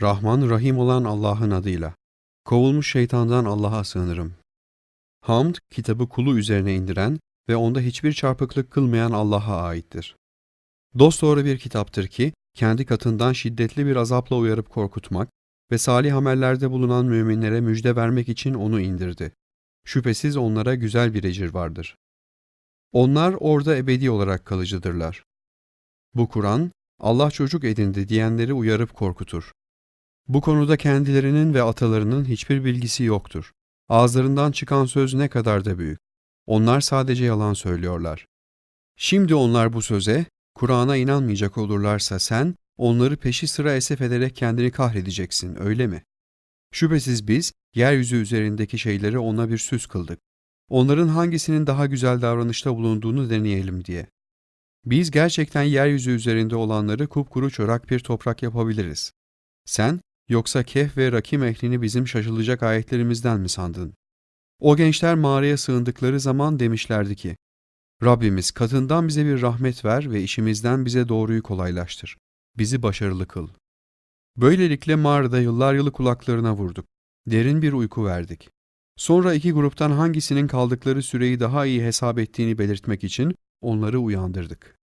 Rahman Rahim olan Allah'ın adıyla. Kovulmuş şeytandan Allah'a sığınırım. Hamd, kitabı kulu üzerine indiren ve onda hiçbir çarpıklık kılmayan Allah'a aittir. Dosdoğru bir kitaptır ki, kendi katından şiddetli bir azapla uyarıp korkutmak ve salih amellerde bulunan müminlere müjde vermek için onu indirdi. Şüphesiz onlara güzel bir ecir vardır. Onlar orada ebedi olarak kalıcıdırlar. Bu Kur'an, Allah çocuk edindi diyenleri uyarıp korkutur. Bu konuda kendilerinin ve atalarının hiçbir bilgisi yoktur. Ağızlarından çıkan söz ne kadar da büyük. Onlar sadece yalan söylüyorlar. Şimdi onlar bu söze, Kur'an'a inanmayacak olurlarsa sen, onları peşi sıra esef ederek kendini kahredeceksin, öyle mi? Şüphesiz biz, yeryüzü üzerindeki şeyleri ona bir süs kıldık. Onların hangisinin daha güzel davranışta bulunduğunu deneyelim diye. Biz gerçekten yeryüzü üzerinde olanları kupkuru çorak bir toprak yapabiliriz. Sen, yoksa Kehf ve Rakim ehlini bizim şaşılacak ayetlerimizden mi sandın? O gençler mağaraya sığındıkları zaman demişlerdi ki, Rabbimiz katından bize bir rahmet ver ve işimizden bize doğruyu kolaylaştır. Bizi başarılı kıl. Böylelikle mağarada yıllar yılı kulaklarına vurduk. Derin bir uyku verdik. Sonra iki gruptan hangisinin kaldıkları süreyi daha iyi hesap ettiğini belirtmek için onları uyandırdık.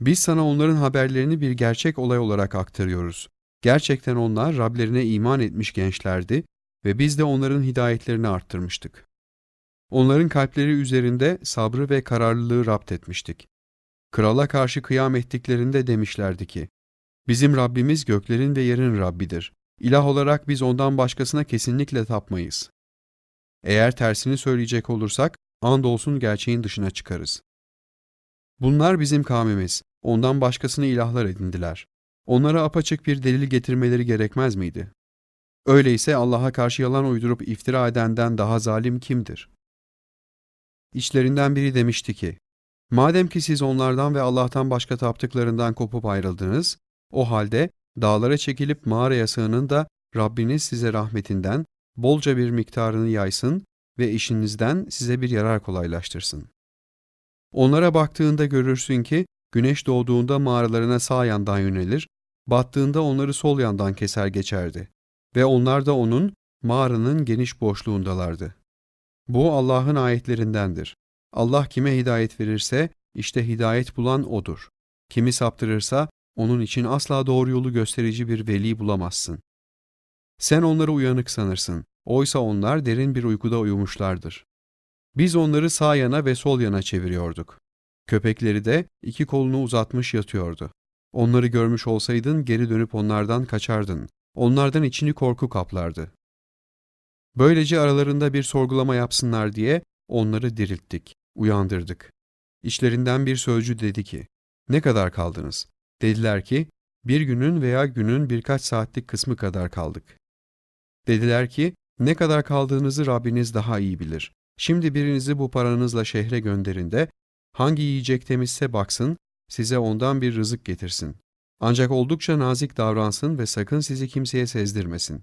Biz sana onların haberlerini bir gerçek olay olarak aktarıyoruz. Gerçekten onlar Rablerine iman etmiş gençlerdi ve biz de onların hidayetlerini arttırmıştık. Onların kalpleri üzerinde sabrı ve kararlılığı rapt etmiştik. Krala karşı kıyam ettiklerinde demişlerdi ki, Bizim Rabbimiz göklerin ve yerin Rabbidir. İlah olarak biz ondan başkasına kesinlikle tapmayız. Eğer tersini söyleyecek olursak, andolsun gerçeğin dışına çıkarız. Bunlar bizim kavmimiz, ondan başkasını ilahlar edindiler. Onlara apaçık bir delil getirmeleri gerekmez miydi? Öyleyse Allah'a karşı yalan uydurup iftira edenden daha zalim kimdir? İçlerinden biri demişti ki, Madem ki siz onlardan ve Allah'tan başka taptıklarından kopup ayrıldınız, o halde dağlara çekilip mağaraya sığının da Rabbiniz size rahmetinden bolca bir miktarını yaysın ve işinizden size bir yarar kolaylaştırsın. Onlara baktığında görürsün ki güneş doğduğunda mağaralarına sağ yandan yönelir, battığında onları sol yandan keser geçerdi ve onlar da onun mağaranın geniş boşluğundalardı. Bu Allah'ın ayetlerindendir. Allah kime hidayet verirse işte hidayet bulan odur. Kimi saptırırsa onun için asla doğru yolu gösterici bir veli bulamazsın. Sen onları uyanık sanırsın. Oysa onlar derin bir uykuda uyumuşlardır. Biz onları sağ yana ve sol yana çeviriyorduk. Köpekleri de iki kolunu uzatmış yatıyordu. Onları görmüş olsaydın geri dönüp onlardan kaçardın. Onlardan içini korku kaplardı. Böylece aralarında bir sorgulama yapsınlar diye onları dirilttik, uyandırdık. İçlerinden bir sözcü dedi ki, ne kadar kaldınız? Dediler ki, bir günün veya günün birkaç saatlik kısmı kadar kaldık. Dediler ki, ne kadar kaldığınızı Rabbiniz daha iyi bilir. Şimdi birinizi bu paranızla şehre gönderin de, hangi yiyecek temizse baksın, size ondan bir rızık getirsin. Ancak oldukça nazik davransın ve sakın sizi kimseye sezdirmesin.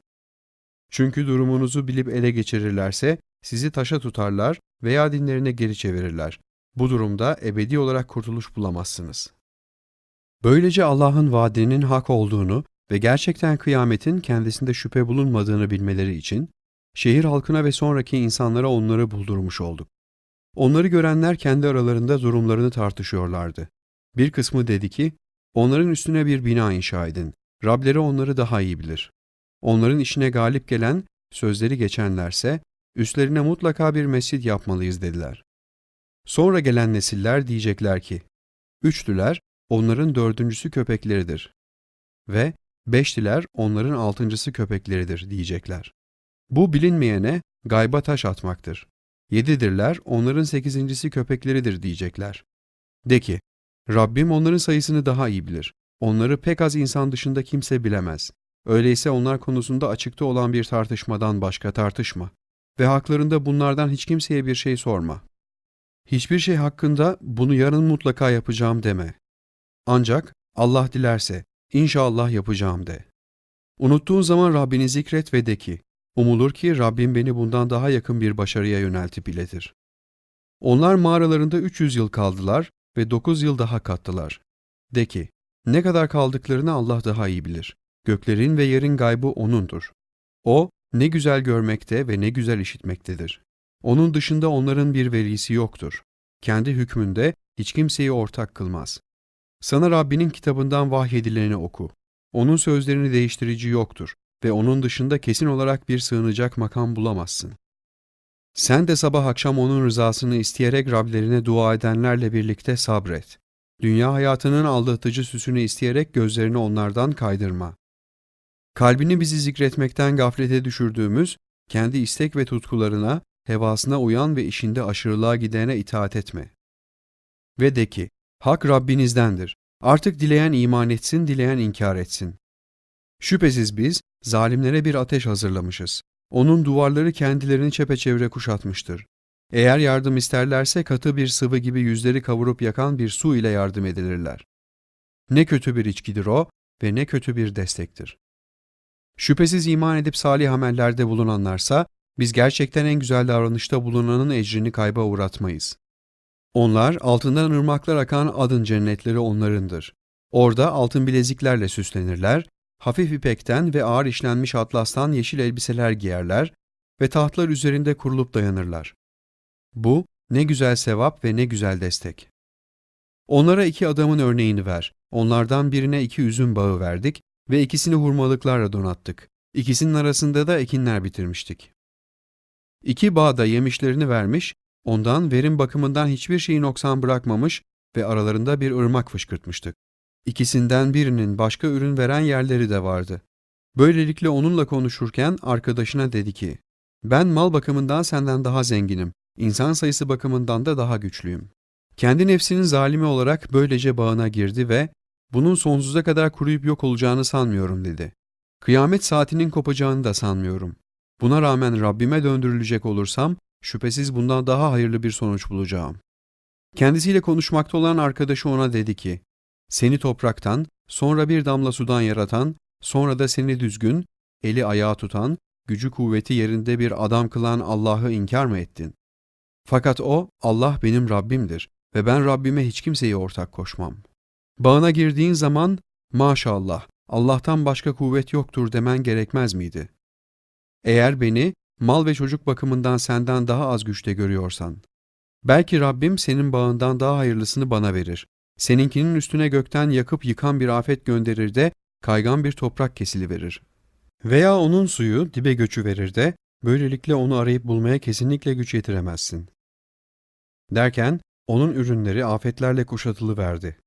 Çünkü durumunuzu bilip ele geçirirlerse, sizi taşa tutarlar veya dinlerine geri çevirirler. Bu durumda ebedi olarak kurtuluş bulamazsınız. Böylece Allah'ın vaadinin hak olduğunu ve gerçekten kıyametin kendisinde şüphe bulunmadığını bilmeleri için, şehir halkına ve sonraki insanlara onları buldurmuş olduk. Onları görenler kendi aralarında durumlarını tartışıyorlardı. Bir kısmı dedi ki, onların üstüne bir bina inşa edin, Rableri onları daha iyi bilir. Onların işine galip gelen, sözleri geçenlerse, üstlerine mutlaka bir mescid yapmalıyız dediler. Sonra gelen nesiller diyecekler ki, üçlüler, onların dördüncüsü köpekleridir. Ve beşliler onların altıncısı köpekleridir diyecekler. Bu bilinmeyene gayba taş atmaktır. Yedidirler, onların sekizincisi köpekleridir diyecekler. De ki, Rabbim onların sayısını daha iyi bilir. Onları pek az insan dışında kimse bilemez. Öyleyse onlar konusunda açıkta olan bir tartışmadan başka tartışma. Ve haklarında bunlardan hiç kimseye bir şey sorma. Hiçbir şey hakkında bunu yarın mutlaka yapacağım deme. Ancak Allah dilerse inşallah yapacağım de. Unuttuğun zaman Rabbini zikret ve de ki, umulur ki Rabbim beni bundan daha yakın bir başarıya yöneltip iletir. Onlar mağaralarında 300 yıl kaldılar ve 9 yıl daha kattılar. De ki, ne kadar kaldıklarını Allah daha iyi bilir. Göklerin ve yerin gaybı O'nundur. O, ne güzel görmekte ve ne güzel işitmektedir. Onun dışında onların bir velisi yoktur. Kendi hükmünde hiç kimseyi ortak kılmaz. Sana Rabbinin kitabından vahyedileni oku. Onun sözlerini değiştirici yoktur ve onun dışında kesin olarak bir sığınacak makam bulamazsın. Sen de sabah akşam onun rızasını isteyerek Rablerine dua edenlerle birlikte sabret. Dünya hayatının aldatıcı süsünü isteyerek gözlerini onlardan kaydırma. Kalbini bizi zikretmekten gaflete düşürdüğümüz, kendi istek ve tutkularına, hevasına uyan ve işinde aşırılığa gidene itaat etme. Ve de ki, Hak Rabbinizdendir. Artık dileyen iman etsin, dileyen inkar etsin. Şüphesiz biz, zalimlere bir ateş hazırlamışız. Onun duvarları kendilerini çepeçevre kuşatmıştır. Eğer yardım isterlerse katı bir sıvı gibi yüzleri kavurup yakan bir su ile yardım edilirler. Ne kötü bir içkidir o ve ne kötü bir destektir. Şüphesiz iman edip salih amellerde bulunanlarsa, biz gerçekten en güzel davranışta bulunanın ecrini kayba uğratmayız. Onlar altından ırmaklar akan adın cennetleri onlarındır. Orada altın bileziklerle süslenirler, hafif ipekten ve ağır işlenmiş atlastan yeşil elbiseler giyerler ve tahtlar üzerinde kurulup dayanırlar. Bu ne güzel sevap ve ne güzel destek. Onlara iki adamın örneğini ver. Onlardan birine iki üzüm bağı verdik ve ikisini hurmalıklarla donattık. İkisinin arasında da ekinler bitirmiştik. İki bağ da yemişlerini vermiş, ondan verim bakımından hiçbir şeyi noksan bırakmamış ve aralarında bir ırmak fışkırtmıştık. İkisinden birinin başka ürün veren yerleri de vardı. Böylelikle onunla konuşurken arkadaşına dedi ki, ben mal bakımından senden daha zenginim, insan sayısı bakımından da daha güçlüyüm. Kendi nefsinin zalimi olarak böylece bağına girdi ve bunun sonsuza kadar kuruyup yok olacağını sanmıyorum dedi. Kıyamet saatinin kopacağını da sanmıyorum. Buna rağmen Rabbime döndürülecek olursam şüphesiz bundan daha hayırlı bir sonuç bulacağım. Kendisiyle konuşmakta olan arkadaşı ona dedi ki, seni topraktan, sonra bir damla sudan yaratan, sonra da seni düzgün, eli ayağı tutan, gücü kuvveti yerinde bir adam kılan Allah'ı inkar mı ettin? Fakat o, Allah benim Rabbimdir ve ben Rabbime hiç kimseyi ortak koşmam. Bağına girdiğin zaman, maşallah, Allah'tan başka kuvvet yoktur demen gerekmez miydi? Eğer beni, mal ve çocuk bakımından senden daha az güçte görüyorsan, belki Rabbim senin bağından daha hayırlısını bana verir. Seninkinin üstüne gökten yakıp yıkan bir afet gönderir de kaygan bir toprak kesili verir. Veya onun suyu dibe göçü verir de böylelikle onu arayıp bulmaya kesinlikle güç yetiremezsin. Derken onun ürünleri afetlerle kuşatılıverdi.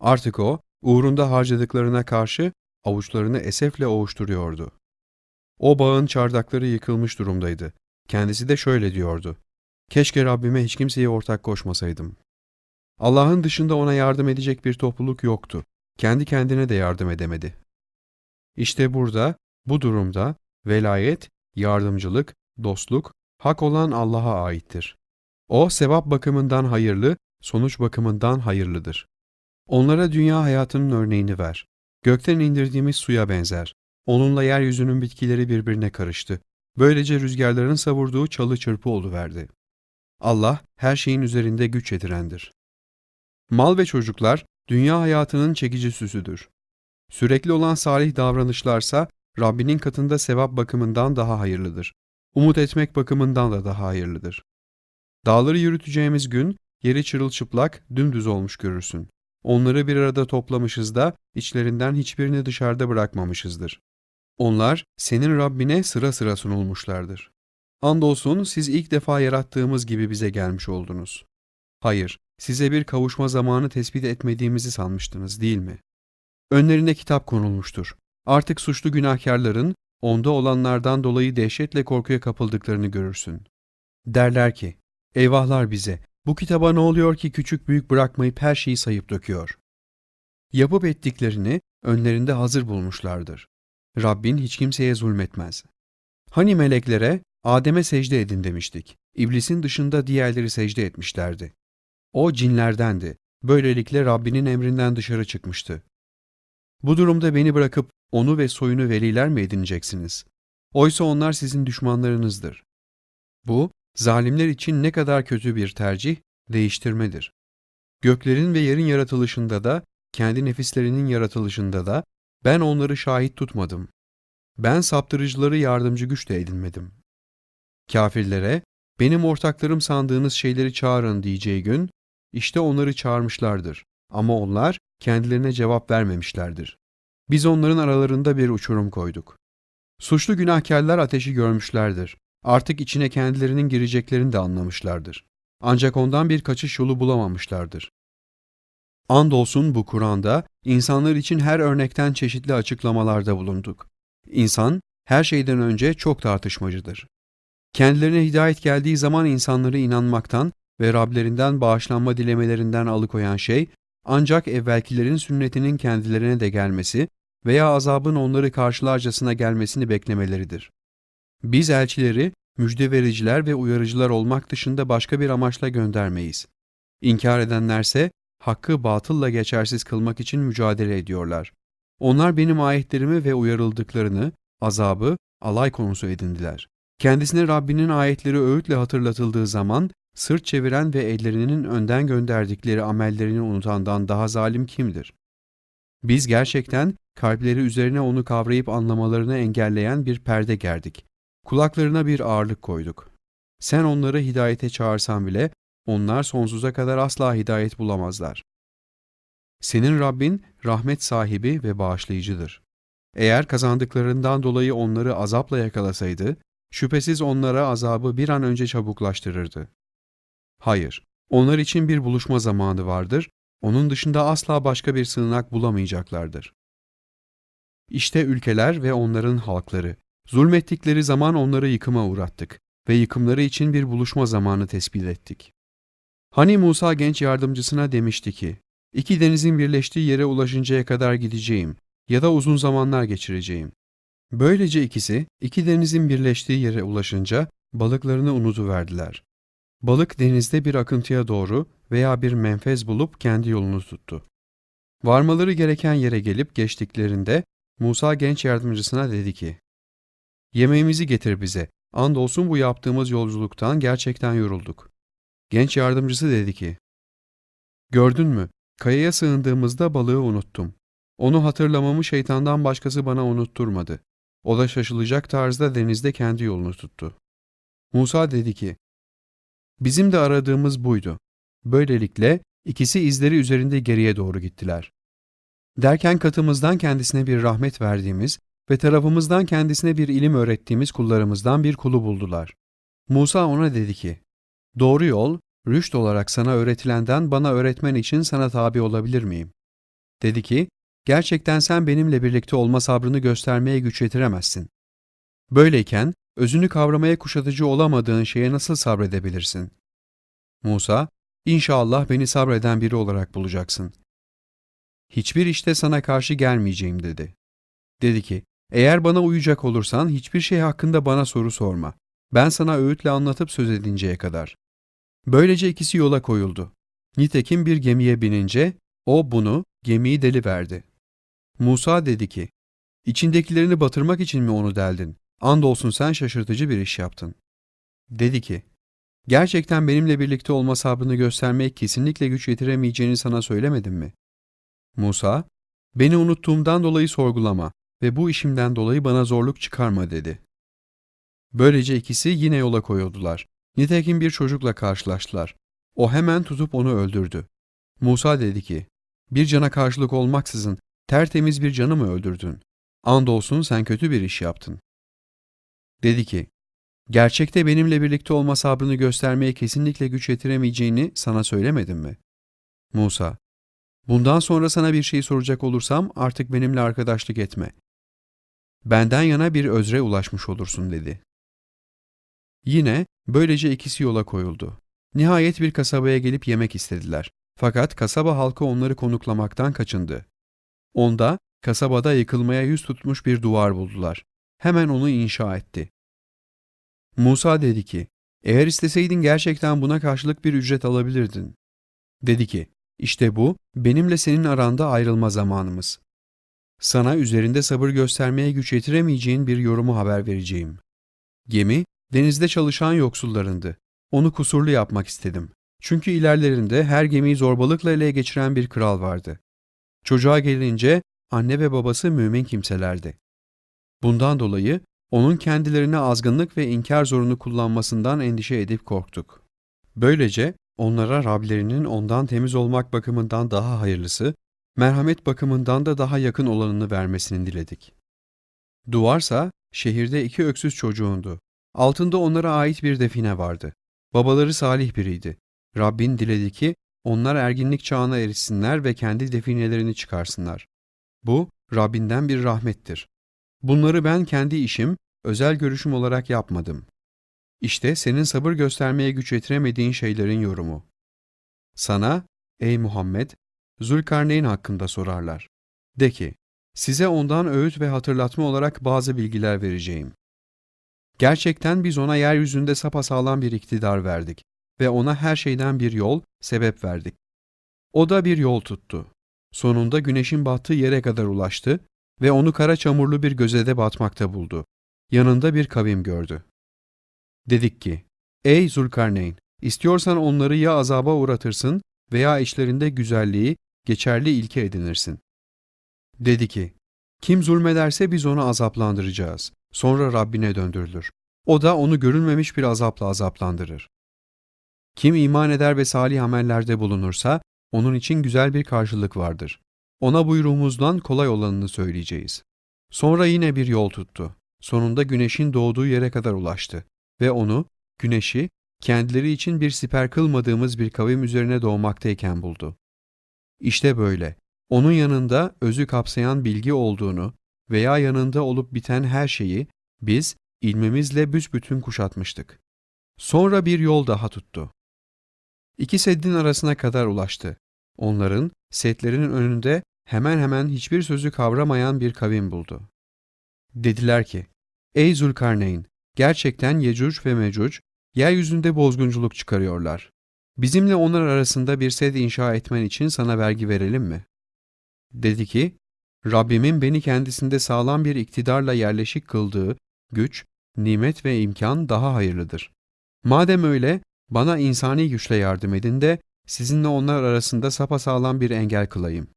Artık o, uğrunda harcadıklarına karşı avuçlarını esefle ovuşturuyordu. O bağın çardakları yıkılmış durumdaydı. Kendisi de şöyle diyordu. Keşke Rabbime hiç kimseye ortak koşmasaydım. Allah'ın dışında ona yardım edecek bir topluluk yoktu. Kendi kendine de yardım edemedi. İşte burada, bu durumda velayet, yardımcılık, dostluk, hak olan Allah'a aittir. O sevap bakımından hayırlı, sonuç bakımından hayırlıdır. Onlara dünya hayatının örneğini ver. Gökten indirdiğimiz suya benzer. Onunla yeryüzünün bitkileri birbirine karıştı. Böylece rüzgarların savurduğu çalı çırpı oluverdi. Allah her şeyin üzerinde güç yetirendir. Mal ve çocuklar dünya hayatının çekici süsüdür. Sürekli olan salih davranışlarsa Rabbinin katında sevap bakımından daha hayırlıdır. Umut etmek bakımından da daha hayırlıdır. Dağları yürüteceğimiz gün yeri çırılçıplak, dümdüz olmuş görürsün. Onları bir arada toplamışız da içlerinden hiçbirini dışarıda bırakmamışızdır. Onlar senin Rabbine sıra sıra sunulmuşlardır. Andolsun siz ilk defa yarattığımız gibi bize gelmiş oldunuz. Hayır, size bir kavuşma zamanı tespit etmediğimizi sanmıştınız değil mi? Önlerine kitap konulmuştur. Artık suçlu günahkarların onda olanlardan dolayı dehşetle korkuya kapıldıklarını görürsün. Derler ki, eyvahlar bize, bu kitaba ne oluyor ki küçük büyük bırakmayıp her şeyi sayıp döküyor? Yapıp ettiklerini önlerinde hazır bulmuşlardır. Rabbin hiç kimseye zulmetmez. Hani meleklere Adem'e secde edin demiştik. İblisin dışında diğerleri secde etmişlerdi. O cinlerdendi. Böylelikle Rabbinin emrinden dışarı çıkmıştı. Bu durumda beni bırakıp onu ve soyunu veliler mi edineceksiniz? Oysa onlar sizin düşmanlarınızdır. Bu, zalimler için ne kadar kötü bir tercih, değiştirmedir. Göklerin ve yerin yaratılışında da, kendi nefislerinin yaratılışında da, Ben onları şahit tutmadım. Ben saptırıcıları yardımcı güç de edinmedim. Kafirlere, benim ortaklarım sandığınız şeyleri çağırın diyeceği gün, işte onları çağırmışlardır. Ama onlar kendilerine cevap vermemişlerdir. Biz onların aralarında bir uçurum koyduk. Suçlu günahkarlar ateşi görmüşlerdir. Artık içine kendilerinin gireceklerini de anlamışlardır. Ancak ondan bir kaçış yolu bulamamışlardır. Andolsun bu Kur'an'da insanlar için her örnekten çeşitli açıklamalarda bulunduk. İnsan her şeyden önce çok tartışmacıdır. Kendilerine hidayet geldiği zaman insanları inanmaktan ve Rablerinden bağışlanma dilemelerinden alıkoyan şey ancak evvelkilerin sünnetinin kendilerine de gelmesi veya azabın onları karşılarcasına gelmesini beklemeleridir. Biz elçileri müjde vericiler ve uyarıcılar olmak dışında başka bir amaçla göndermeyiz. İnkar edenlerse hakkı batılla geçersiz kılmak için mücadele ediyorlar. Onlar benim ayetlerimi ve uyarıldıklarını, azabı alay konusu edindiler. Kendisine Rabbinin ayetleri öğütle hatırlatıldığı zaman sırt çeviren ve ellerinin önden gönderdikleri amellerini unutandan daha zalim kimdir? Biz gerçekten kalpleri üzerine onu kavrayıp anlamalarını engelleyen bir perde gerdik. Kulaklarına bir ağırlık koyduk. Sen onları hidayete çağırsan bile onlar sonsuza kadar asla hidayet bulamazlar. Senin Rabbin rahmet sahibi ve bağışlayıcıdır. Eğer kazandıklarından dolayı onları azapla yakalasaydı, şüphesiz onlara azabı bir an önce çabuklaştırırdı. Hayır, onlar için bir buluşma zamanı vardır, onun dışında asla başka bir sığınak bulamayacaklardır. İşte ülkeler ve onların halkları. Zulmettikleri zaman onları yıkıma uğrattık ve yıkımları için bir buluşma zamanı tespit ettik. Hani Musa genç yardımcısına demişti ki, iki denizin birleştiği yere ulaşıncaya kadar gideceğim ya da uzun zamanlar geçireceğim. Böylece ikisi, iki denizin birleştiği yere ulaşınca balıklarını unutuverdiler. Balık denizde bir akıntıya doğru veya bir menfez bulup kendi yolunu tuttu. Varmaları gereken yere gelip geçtiklerinde Musa genç yardımcısına dedi ki, Yemeğimizi getir bize, andolsun bu yaptığımız yolculuktan gerçekten yorulduk. Genç yardımcısı dedi ki, Gördün mü, kayaya sığındığımızda balığı unuttum. Onu hatırlamamı şeytandan başkası bana unutturmadı. O da şaşılacak tarzda denizde kendi yolunu tuttu. Musa dedi ki, Bizim de aradığımız buydu. Böylelikle ikisi izleri üzerinde geriye doğru gittiler. Derken katımızdan kendisine bir rahmet verdiğimiz ve tarafımızdan kendisine bir ilim öğrettiğimiz kullarımızdan bir kulu buldular. Musa ona dedi ki, Doğru yol, rüşt olarak sana öğretilenden bana öğretmen için sana tabi olabilir miyim? Dedi ki, gerçekten sen benimle birlikte olma sabrını göstermeye güç yetiremezsin. Böyleyken, özünü kavramaya kuşatıcı olamadığın şeye nasıl sabredebilirsin? Musa, İnşallah beni sabreden biri olarak bulacaksın. Hiçbir işte sana karşı gelmeyeceğim dedi. Dedi ki, eğer bana uyacak olursan hiçbir şey hakkında bana soru sorma. Ben sana öğütle anlatıp söz edinceye kadar. Böylece ikisi yola koyuldu. Nitekim bir gemiye binince o bunu, gemiyi deli verdi. Musa dedi ki, İçindekilerini batırmak için mi onu deldin? Andolsun sen şaşırtıcı bir iş yaptın. Dedi ki, Gerçekten benimle birlikte olma sabrını göstermeye kesinlikle güç yetiremeyeceğini sana söylemedim mi? Musa, beni unuttuğumdan dolayı sorgulama ve bu işimden dolayı bana zorluk çıkarma dedi. Böylece ikisi yine yola koyuldular. Nitekim bir çocukla karşılaştılar. O hemen tutup onu öldürdü. Musa dedi ki, bir cana karşılık olmaksızın tertemiz bir canı mı öldürdün? Andolsun sen kötü bir iş yaptın. Dedi ki, Gerçekte benimle birlikte olma sabrını göstermeye kesinlikle güç yetiremeyeceğini sana söylemedim mi? Musa, bundan sonra sana bir şey soracak olursam artık benimle arkadaşlık etme. Benden yana bir özre ulaşmış olursun dedi. Yine böylece ikisi yola koyuldu. Nihayet bir kasabaya gelip yemek istediler. Fakat kasaba halkı onları konuklamaktan kaçındı. Onda kasabada yıkılmaya yüz tutmuş bir duvar buldular. Hemen onu inşa etti. Musa dedi ki, eğer isteseydin gerçekten buna karşılık bir ücret alabilirdin. Dedi ki, işte bu benimle senin aranda ayrılma zamanımız. Sana üzerinde sabır göstermeye güç yetiremeyeceğin bir yorumu haber vereceğim. Gemi, denizde çalışan yoksullarındı. Onu kusurlu yapmak istedim. Çünkü ilerlerinde her gemiyi zorbalıkla ele geçiren bir kral vardı. Çocuğa gelince anne ve babası mümin kimselerdi. Bundan dolayı onun kendilerine azgınlık ve inkar zorunu kullanmasından endişe edip korktuk. Böylece onlara Rablerinin ondan temiz olmak bakımından daha hayırlısı, merhamet bakımından da daha yakın olanını vermesini diledik. Duvarsa şehirde iki öksüz çocuğundu. Altında onlara ait bir define vardı. Babaları salih biriydi. Rabbin diledi ki onlar erginlik çağına erişsinler ve kendi definelerini çıkarsınlar. Bu Rabbinden bir rahmettir. Bunları ben kendi işim, özel görüşüm olarak yapmadım. İşte senin sabır göstermeye güç yetiremediğin şeylerin yorumu. Sana, ey Muhammed, Zülkarneyn hakkında sorarlar. De ki, size ondan öğüt ve hatırlatma olarak bazı bilgiler vereceğim. Gerçekten biz ona yeryüzünde sapasağlam bir iktidar verdik ve ona her şeyden bir yol, sebep verdik. O da bir yol tuttu. Sonunda güneşin battığı yere kadar ulaştı ve onu kara çamurlu bir gözede batmakta buldu. Yanında bir kavim gördü. Dedik ki, Ey Zulkarneyn, istiyorsan onları ya azaba uğratırsın veya işlerinde güzelliği, geçerli ilke edinirsin. Dedi ki, kim zulmederse biz onu azaplandıracağız. Sonra Rabbine döndürülür. O da onu görülmemiş bir azapla azaplandırır. Kim iman eder ve salih amellerde bulunursa, onun için güzel bir karşılık vardır. Ona buyruğumuzdan kolay olanını söyleyeceğiz. Sonra yine bir yol tuttu. Sonunda güneşin doğduğu yere kadar ulaştı ve onu, güneşi, kendileri için bir siper kılmadığımız bir kavim üzerine doğmaktayken buldu. İşte böyle, onun yanında özü kapsayan bilgi olduğunu veya yanında olup biten her şeyi biz ilmimizle büsbütün kuşatmıştık. Sonra bir yol daha tuttu. İki seddin arasına kadar ulaştı. Onların setlerinin önünde hemen hemen hiçbir sözü kavramayan bir kavim buldu. Dediler ki, Ey Zulkarneyn, gerçekten Yecüc ve Mecüc, yeryüzünde bozgunculuk çıkarıyorlar. Bizimle onlar arasında bir sed inşa etmen için sana vergi verelim mi? Dedi ki, Rabbimin beni kendisinde sağlam bir iktidarla yerleşik kıldığı güç, nimet ve imkan daha hayırlıdır. Madem öyle, bana insani güçle yardım edin de sizinle onlar arasında sapasağlam bir engel kılayım.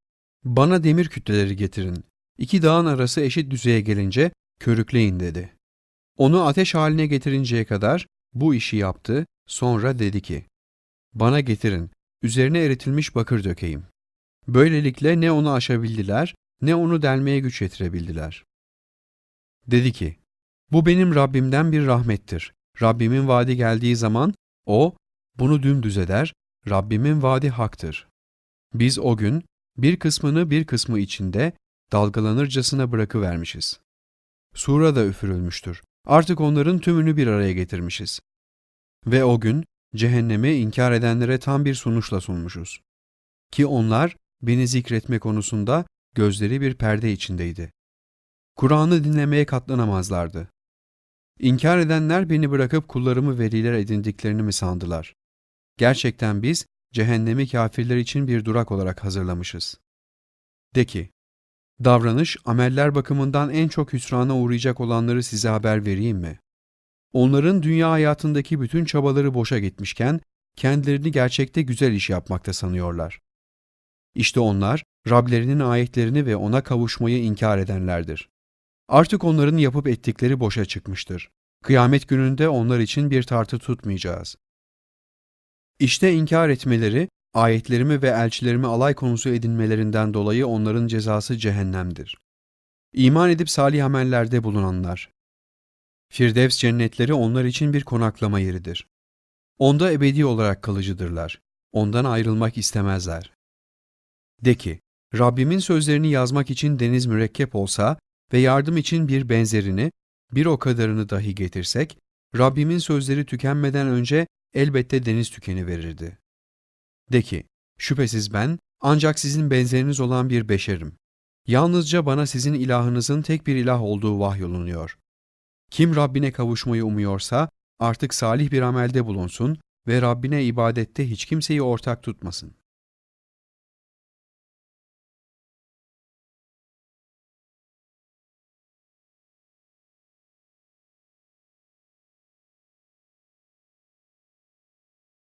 Bana demir kütleleri getirin. İki dağın arası eşit düzeye gelince körükleyin dedi. Onu ateş haline getirinceye kadar bu işi yaptı, sonra dedi ki, Bana getirin, üzerine eritilmiş bakır dökeyim. Böylelikle ne onu aşabildiler, ne onu delmeye güç yetirebildiler. Dedi ki, bu benim Rabbimden bir rahmettir. Rabbimin vaadi geldiği zaman o, bunu dümdüz eder, Rabbimin vaadi haktır. Biz o gün bir kısmını bir kısmı içinde dalgalanırcasına bırakıvermişiz. Sura da üfürülmüştür. Artık onların tümünü bir araya getirmişiz. Ve o gün cehennemi inkar edenlere tam bir sunuşla sunmuşuz. Ki onlar beni zikretme konusunda gözleri bir perde içindeydi. Kur'an'ı dinlemeye katlanamazlardı. İnkar edenler beni bırakıp kullarımı veliler edindiklerini mi sandılar? Gerçekten biz cehennemi kafirler için bir durak olarak hazırlamışız. De ki, davranış, ameller bakımından en çok hüsrana uğrayacak olanları size haber vereyim mi? Onların dünya hayatındaki bütün çabaları boşa gitmişken, kendilerini gerçekte güzel iş yapmakta sanıyorlar. İşte onlar, Rablerinin ayetlerini ve ona kavuşmayı inkar edenlerdir. Artık onların yapıp ettikleri boşa çıkmıştır. Kıyamet gününde onlar için bir tartı tutmayacağız. İşte inkar etmeleri, ayetlerimi ve elçilerimi alay konusu edinmelerinden dolayı onların cezası cehennemdir. İman edip salih amellerde bulunanlar. Firdevs cennetleri onlar için bir konaklama yeridir. Onda ebedi olarak kalıcıdırlar. Ondan ayrılmak istemezler. De ki, Rabbimin sözlerini yazmak için deniz mürekkep olsa ve yardım için bir benzerini, bir o kadarını dahi getirsek, Rabbimin sözleri tükenmeden önce elbette deniz tükeni verirdi. De ki, şüphesiz ben ancak sizin benzeriniz olan bir beşerim. Yalnızca bana sizin ilahınızın tek bir ilah olduğu vahyolunuyor. Kim Rabbine kavuşmayı umuyorsa artık salih bir amelde bulunsun ve Rabbine ibadette hiç kimseyi ortak tutmasın.